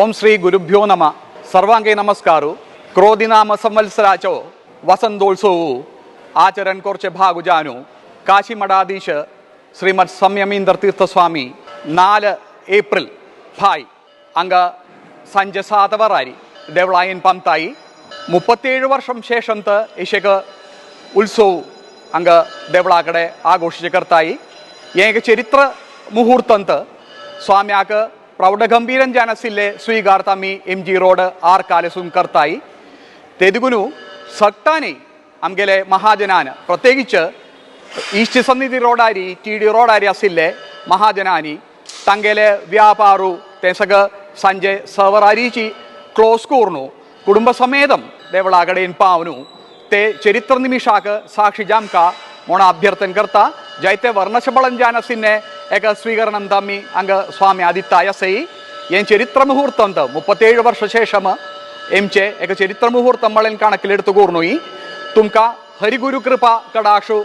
ഓം ശ്രീ గురుభ్యో నమ సర్వాంగే నమస్కారు క్రోధినామ సంవత్సరాచో వసంతోత్సవు ఆచరణ్ కోర్చె భాగుజాను കാശിമഠാധീശ് ശ്രീമത് സംയമീന്ദർ തീർത്ഥസ്വാമി. നാല് ഏപ്രിൽ. ഭായ്. അംഗ സഞ്ജ സാതവറാരി ദേവളായൻ പന്തായി മുപ്പത്തേഴ് വർഷം ശേഷം ഇഷയ്ക്ക് ഉത്സവ് അംഗ ദേവളാക്കടെ ആഘോഷിച്ച കർത്തായി. ഏക ചരിത്ര മുഹൂർത്തം സ്വാമിയാക്ക് പ്രൗഢഗംഭീരൻ ജാനസിലെ സ്വീകാർത്തമി എം ജി റോഡ് ആർ കാലസും കർത്തായി. തെതുകുനു സക്താനി അംഗലെ മഹാജനാന് പ്രത്യേകിച്ച് ഈസ്റ്റ് സന്നിധി റോഡാരി ടി ഡി റോഡാരി അസില്ലെ മഹാജനാനി തങ്കലെ വ്യാപാറു തെസക് സഞ്ജയ് സവറാരിചി ക്ലോസ് കൂർണു കുടുംബസമേതം ദേവളാകടയൻ പാവനു തേ ചരിത്ര നിമിഷാക്ക് സാക്ഷിജാം കാ ഓണ അഭ്യർത്ഥൻകർത്ത ജൈത്തെ വർണശബളഞ്ചാനസിനെ ഏക സ്വീകരണം തമ്മി അങ്ക സ്വാമി ആദിത്തായ സൈ എൻ ചരിത്ര മുഹൂർത്തം ത മുപ്പത്തേഴ് വർഷശേഷം എം ചെ ഏക ചരിത്ര മുഹൂർത്തം വളൻ കണക്കിലെടുത്തു കൂർന്നു. ഈ ഹരിഗുരു കൃപ കടാക്ഷു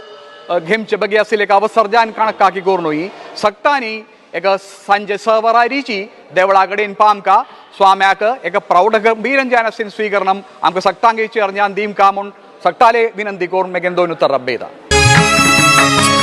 ಘೆಮ್ ಚಬಗ್ಯಾಸಿಲೇಕ ಅವಸರ್ಜಾನ್ ಕಣಕ್ಕಾಕಿ ಗೋರ್ನೋಯಿ ಸಕ್ತಾನಿ ಏಕ ಸಂಜೆ ಸವರಾರಿಚಿ ದೇವಳಾಗಡೇನ್ ಪಾಮ್ಕ ಸ್ವಾಮ್ಯಾಕ ಏಕ ಪ್ರೌಢ ಗಂಭೀರಂ ಜಾನಸಿನ್ ಸ್ವೀಕರಣಂ ಆಮ್ಕ ಸಕ್ತಾಂಗಿ ಚರ್ಜಾನ್ ದೀಮ್ ಕಾಮುನ್ ಸಕ್ತಾಲೆ ವಿನಂತಿ ಕೋರ್ಮೆಗೆಂದೋನು ತರಬ್ಬೇದ Thank you.